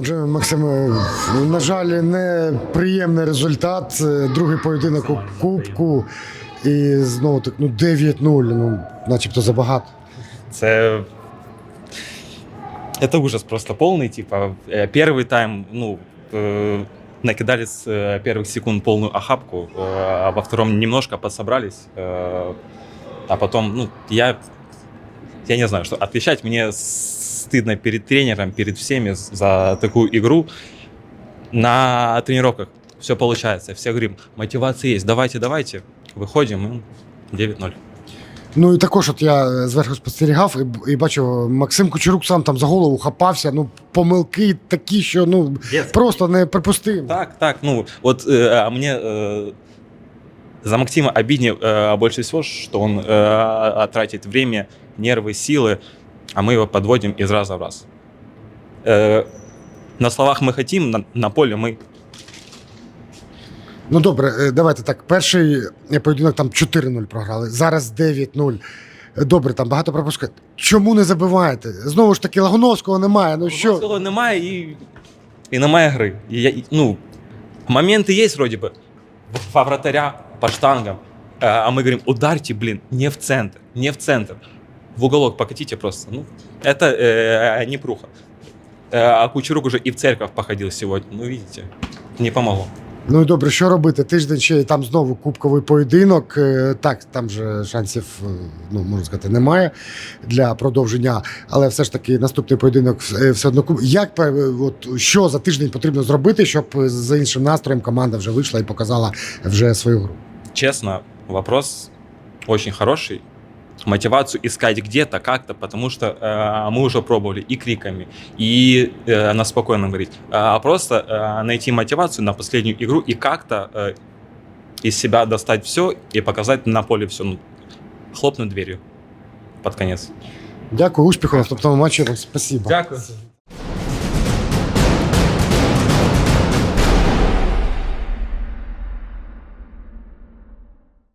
Отже, Максиме, на жаль, неприємний результат. Е, Другий поєдинок у Кубку. І знову так, ну 9-0, ну, начебто забагато. Це... Это ужас просто полный, типа, э, первый тайм, ну, э, накидали с э, первых секунд полную охапку, э, а во втором немножко подсобрались, э, а потом, ну, я, я не знаю, что отвечать, мне стыдно перед тренером, перед всеми за такую игру. На тренировках все получается, все говорим, мотивация есть, давайте, давайте, выходим, и 9-0. Ну і також, от я е, зверху спостерігав і, б- і бачу, Максим Кучерук сам там за голову хапався. Ну, помилки такі, що ну просто неприпустимо. Так, так, ну вот э, а мне э, за Максима обиднее э, больше всего, что он э, тратит время, нервы, силы, а мы его подводим из раза в раз. Э, на словах мы хотим, на, на поле мы Ну добре, е, давайте так. Перший е, поєдинок там 4-0 програли, зараз 9-0. Е, Добре, там багато пропускають. Чому не забиваєте? Знову ж таки, Лагуновського немає. Ну що? Цього немає і, і немає гри. І, я- і, ну, моменти є вроде бы. Во вратаря, по штангам. Э, А мы говорим, ударьте, блин, не в центр, не в центр. В уголок покатите просто. Ну, это э, не пруха. Э, а Кучерук уже и в церковь походил сегодня. Ну, видите, не помогло. Ну і добре, що робити? Тиждень ще і там знову кубковий поєдинок. Е, Так, там же шансів, е, ну можна сказати, немає для продовження, але все ж таки наступний поєдинок е, все одно куб. Як пе- от що за тиждень потрібно зробити, щоб е, за іншим настроєм команда вже вийшла і показала вже свою гру? Честно, вопрос очень хороший. Мотивацию искать где-то, как-то, потому что э, мы уже пробовали и криками, и э, на спокойном говорить, а просто э, найти мотивацию на последнюю игру и как-то э, из себя достать все и показать на поле все, ну, хлопнуть дверью под конец. Дякую, успіху в наступному матчі. Спасибо. Дякую.